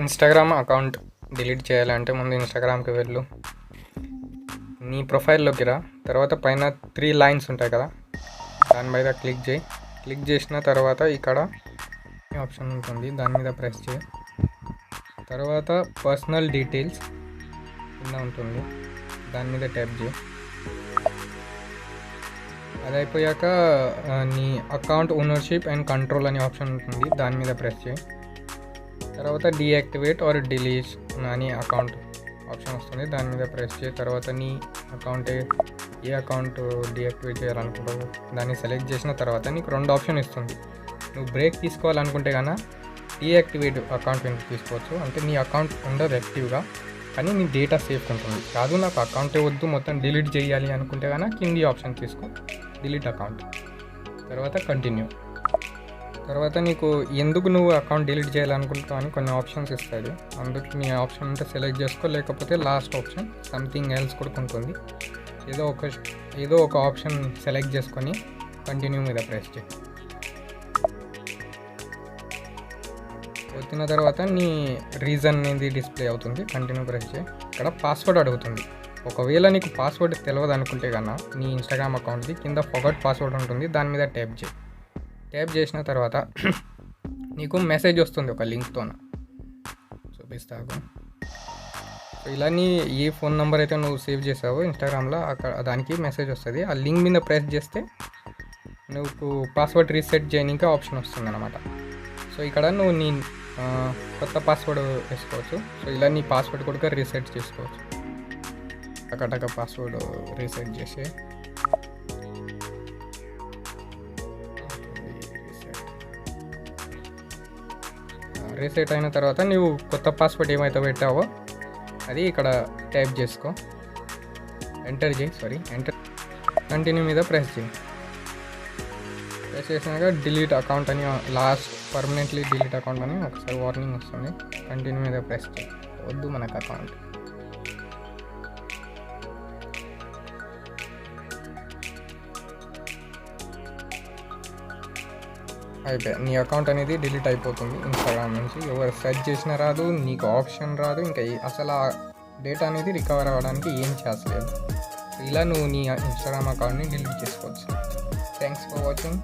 Instagram account delete చేయాలంటే ముందు ఇన్స్టాగ్రామ్కి వెళ్ళు. నీ ప్రొఫైల్లోకి రా. తర్వాత పైన త్రీ లైన్స్ ఉంటాయి కదా. దాని మీద క్లిక్ చేయి. క్లిక్ చేసిన తర్వాత ఇక్కడ ఆప్షన్ ఉంటుంది? దాని మీద ప్రెస్ చేయి. తర్వాత పర్సనల్ డీటెయిల్స్ కింద ఉంటుంది. దాని మీద ట్యాప్ చేయి. అది అయిపోయాక నీ అకౌంట్ ఓనర్షిప్ అండ్ కంట్రోల్ అనే ఆప్షన్ ఉంటుంది. దాని మీద ప్రెస్ చేయి. తర్వాత డీయాక్టివేట్ ఆర్ డిలీట్ అని అకౌంట్ ఆప్షన్ వస్తుంది. దాని మీద ప్రెస్ చేసి తర్వాత నీ అకౌంట్ ఏ అకౌంట్ డీయాక్టివేట్ చేయాలనుకుంటావు దాన్ని సెలెక్ట్ చేసిన తర్వాత నీకు రెండు ఆప్షన్ ఇస్తుంది. నువ్వు బ్రేక్ తీసుకోవాలనుకుంటే కన్నా డీయాక్టివేట్ అకౌంట్ ఎందుకు తీసుకోవచ్చు? అంటే నీ అకౌంట్ ఉండదు యాక్టివ్గా కానీ నీ డేటా సేఫ్ ఉంటుంది. కాదు నాకు అకౌంటే వద్దు మొత్తం డిలీట్ చేయాలి అనుకుంటే కన్నా కింది ఆప్షన్ తీసుకో డిలీట్ అకౌంట్ తర్వాత కంటిన్యూ తర్వాత నీకు ఎందుకు నువ్వు అకౌంట్ డిలీట్ చేయాలనుకుంటావు అని కొన్ని ఆప్షన్స్ ఇస్తాడు. అందుకు నీ ఆప్షన్ ఉంటే సెలెక్ట్ చేసుకో లేకపోతే లాస్ట్ ఆప్షన్ సంథింగ్ ఎల్స్ కూడా ఉంటుంది ఏదో ఒక ఏదో ఒక ఆప్షన్ సెలెక్ట్ చేసుకొని కంటిన్యూ మీద ప్రెస్ చేయి. వచ్చిన తర్వాత నీ రీజన్ అనేది డిస్ప్లే అవుతుంది. కంటిన్యూ ప్రెస్ చేయి. ఇక్కడ పాస్వర్డ్ అడుగుతుంది. ఒకవేళ నీకు పాస్వర్డ్ తెలియదు అనుకుంటే కన్నా నీ ఇన్స్టాగ్రామ్ అకౌంట్ది కింద ఫొగట్ పాస్వర్డ్ ఉంటుంది. దాని మీద ట్యాప్ చేయి. ట్యాప్ చేసిన తర్వాత నీకు మెసేజ్ వస్తుంది ఒక లింక్తో చూపిస్తాకు సో ఇలా నీ ఏ ఫోన్ నెంబర్ అయితే నువ్వు సేవ్ చేసావో ఇన్స్టాగ్రామ్లో అక్కడ దానికి మెసేజ్ వస్తుంది. ఆ లింక్ మీద ప్రెస్ చేస్తే నువ్వు పాస్వర్డ్ రీసెట్ చేయడానికి ఆప్షన్ వస్తుంది అనమాట సో ఇక్కడ నువ్వు నీ కొత్త పాస్వర్డ్ వేసుకోవచ్చు. సో ఇలా నీ పాస్వర్డ్ కూడా రీసెట్ చేసుకోవచ్చు. టకటక పాస్వర్డ్ రీసెట్ చేసి. రీసెట్ అయిన తర్వాత నువ్వు కొత్త పాస్వర్డ్ ఏమైతే పెట్టావో అది ఇక్కడ టైప్ చేసుకో. ఎంటర్ చేయి సారీ ఎంటర్ కంటిన్యూ మీద ప్రెస్ చేయి. ప్రెస్ చేసినాక డిలీట్ అకౌంట్ అని లాస్ట్ పర్మనెంట్లీ డిలీట్ అకౌంట్ అని ఒకసారి వార్నింగ్ వస్తుంది. కంటిన్యూ మీద ప్రెస్ చేయి. వద్దు మనకు అకౌంట్ అయిపోయి నీ అకౌంట్ అనేది డిలీట్ అయిపోతుంది. ఇన్స్టాగ్రామ్ నుంచి ఎవరు సెర్చ్ చేసినా రాదు నీకు ఆప్షన్ రాదు ఇంకా అసలు ఆ డేటా అనేది రికవర్ అవ్వడానికి ఏం చేస్తలేదు ఇలా నువ్వు నీ ఇన్స్టాగ్రామ్ అకౌంట్ని డిలీట్ చేసుకోవచ్చు. Thanks for watching